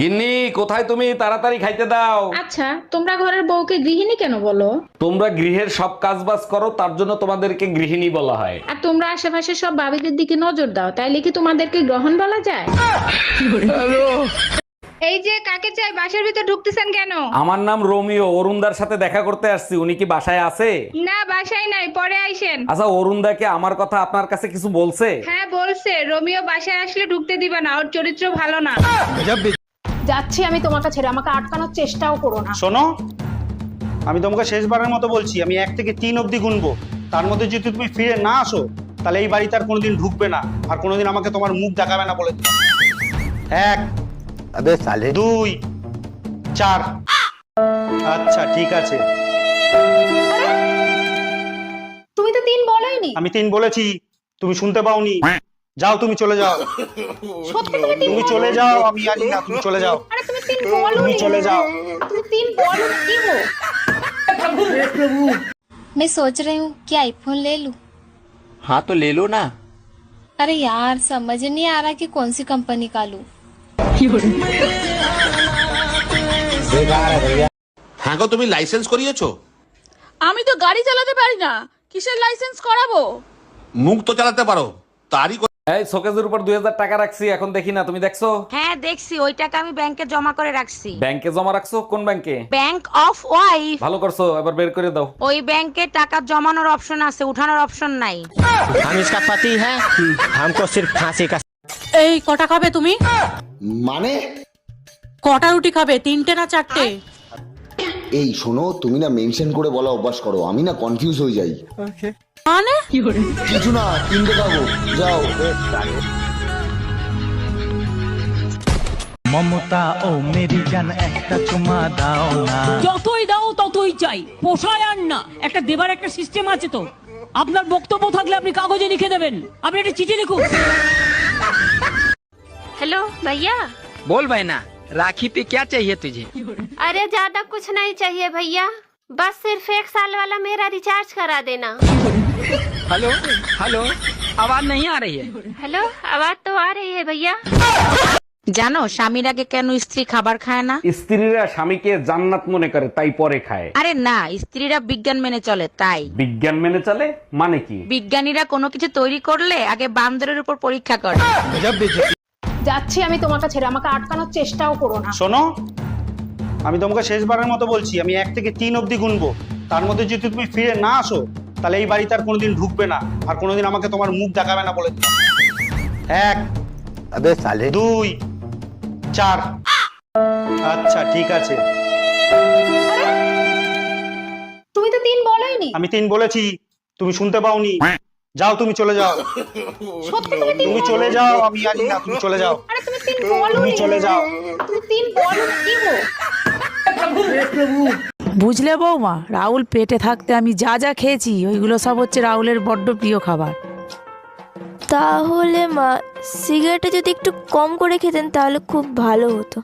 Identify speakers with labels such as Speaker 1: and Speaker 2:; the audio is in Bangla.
Speaker 1: গিন্নি কোথায় তুমি? তাড়াতাড়ি খাইতে দাও।
Speaker 2: আচ্ছা তোমরা ঘরের বউকে গৃহিণী কেন বলো?
Speaker 1: তোমরা গৃহের সব কাজ বাজ করো তার জন্য তোমাদেরকে গৃহিণী বলা হয়।
Speaker 2: আর তোমরা আশেপাশে সব ভাবিদের দিকে নজর দাও তাইলে কি তোমাদেরকে গ্রহণ বলা যায়?
Speaker 3: এই যে কাকে চাই? বাসার ভিতর ঢুকতেছেন কেন?
Speaker 1: আমার নাম রোমিও অরুণদার সাথে দেখা করতে আসছি উনি কি বাসায় আছে?
Speaker 3: না বাসায় নাই পরে আইসেন।
Speaker 1: আচ্ছা অরুণদাকে আমার কথা আপনার কাছে কিছু বলছে?
Speaker 3: হ্যাঁ বলছে রোমিও বাসায় আসলে ঢুকতে দিবা না ওর চরিত্র ভালো না।
Speaker 2: যাচ্ছি আমি তোমাকে ছেড়ে আমাকে আটকানোর চেষ্টাও করো না।
Speaker 4: শোনো আমি তোমাকে শেষবারের মতো বলছি আমি এক থেকে তিন অবধি গুনবো। তার মধ্যে যদি তুমি ফিরে না আসো তাহলে এই বাড়িতে আর কোনোদিন ঢুকবে না আর কোনোদিন আমাকে তোমার মুখ দেখাবে না বলে এক দুই চার। আচ্ছা ঠিক আছে।
Speaker 2: তুমি তো তিন বলেনি
Speaker 4: আমি তিন বলেছি তুমি শুনতে পাওনি। যাও তুমি চলে যাও
Speaker 2: সত্যি তুমি তিন
Speaker 4: তুমি চলে যাও আমি জানি না তুমি চলে যাও
Speaker 2: আরে তুমি তিন বলো
Speaker 4: তুমি চলে যাও
Speaker 2: তুমি তিন বলো কি গো
Speaker 5: मैं सोच रही हूँ कि आईफोन ले लूं
Speaker 6: हाँ तो ले लो ना
Speaker 5: अरे यार समझ नहीं आ रहा कि कौन सी कंपनी का लूं
Speaker 7: হ্যাঁ গো তুমি লাইসেন্স করিয়েছো
Speaker 8: আমি তো গাড়ি চালাতে পারি না কিসের লাইসেন্স করাবো
Speaker 7: মুখ তো চালাতে পারো তারই
Speaker 1: এই শোকেজের উপর দুই হাজার টাকা রাখছি এখন দেখি না তুমি দেখছো
Speaker 9: হ্যাঁ দেখছি ওই টাকা আমি ব্যাংকে জমা করে রাখছি
Speaker 1: ব্যাংকে জমা রাখছো কোন ব্যাংকে
Speaker 9: ব্যাংক অফ ওয়াইফ
Speaker 1: ভালো করছো এবার বের করে দাও
Speaker 9: ওই ব্যাংকে টাকা জমানোর অপশন আছে উঠানোর অপশন নাই
Speaker 6: हम इसका पति है हमको सिर्फ फांसी का
Speaker 8: এই কটা খাবে তুমি
Speaker 10: মানে
Speaker 8: কটা রুটি খাবে তিনটে না চারটে
Speaker 10: এই শোনো তুমি না মেনশন করে বলা অভ্যাস করো আমি না কনফিউজ হয়ে যাই
Speaker 8: মানে
Speaker 10: কিছু না তিনটে খাবো যাও
Speaker 11: মমতা ও মেরি জান একটা চুমা দাও না
Speaker 8: যতই দাও ততই চাই পোষায় আর না একটা দেবার একটা সিস্টেম আছে তো আপনার বক্তব্য থাকলে আপনি কাগজে লিখে দেবেন আপনি একটা চিঠি লিখুন
Speaker 9: হ্যালো ভাইয়া
Speaker 6: बोल बहना राखी पे क्या चाहिए तुझे
Speaker 5: अरे ज्यादा कुछ नहीं चाहिए भैया बस सिर्फ एक साल वाला मेरा रिचार्ज करा देना
Speaker 6: हेलो हेलो आवाज नहीं आ रही है
Speaker 5: हेलो आवाज तो आ रही है भैया
Speaker 9: জানো স্বামীর আগে কেন স্ত্রী খাবার খায় না
Speaker 1: স্ত্রীরা স্বামীকে জান্নাত মনে করে তাই পরে খায়
Speaker 9: আরে না স্ত্রীরা বিজ্ঞান মেনে চলে তাই
Speaker 1: বিজ্ঞান মেনে চলে মানে কি
Speaker 9: বিজ্ঞানীরা কোনো কিছু তৈরি করলে আগে বান্দরের উপর পরীক্ষা করে
Speaker 2: যাচ্ছি আমি তোমাকে ছেড়ে আমাকে আটকানোর চেষ্টাও করো না
Speaker 4: শোনো আমি তোমাকে শেষবারের মতো বলছি আমি এক থেকে তিন অবধি গুনবো। তার মধ্যে যদি তুমি ফিরে না আসো তাহলে এই বাড়িতে আর কোনোদিন ঢুকবে না। আর কোনোদিন আমাকে তোমার মুখ দেখাবে না বলে এক দুই চার। আচ্ছা ঠিক আছে।
Speaker 2: তুমি তো তিন বলোইনি।
Speaker 4: আমি তিন বলেছি তুমি শুনতে পাওনি। যাও তুমি চলে যাও।
Speaker 2: তুমি
Speaker 4: চলে যাও আমি জানি না তুমি চলে যাও।
Speaker 2: তুমি
Speaker 4: চলে যাও।
Speaker 2: তুমি তিন বলো কি
Speaker 8: বুঝলে বৌমা রাহুল পেটে থাকতে আমি যা যা খেয়েছি ওইগুলো সব হচ্ছে রাহুলের বড্ড প্রিয় খাবার।
Speaker 5: তাহলে মা সিগারেটে যদি একটু কম করে খেতেন তাহলে খুব ভালো হতো।